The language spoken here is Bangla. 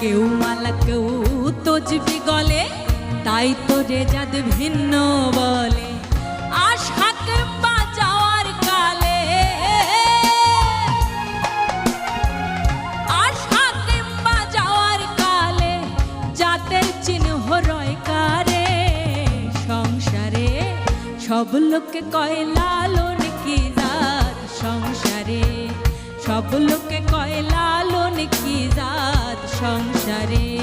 কেউ মালা কেউ তো তজবি গলে তাই তো রে যাদ ভিন্ন বলে। কালে কালে, জাতের চিহ্ন সংসারে সব লোকে কয় লালন কি সংসারে সব লোকে কয় লালন সংসারে।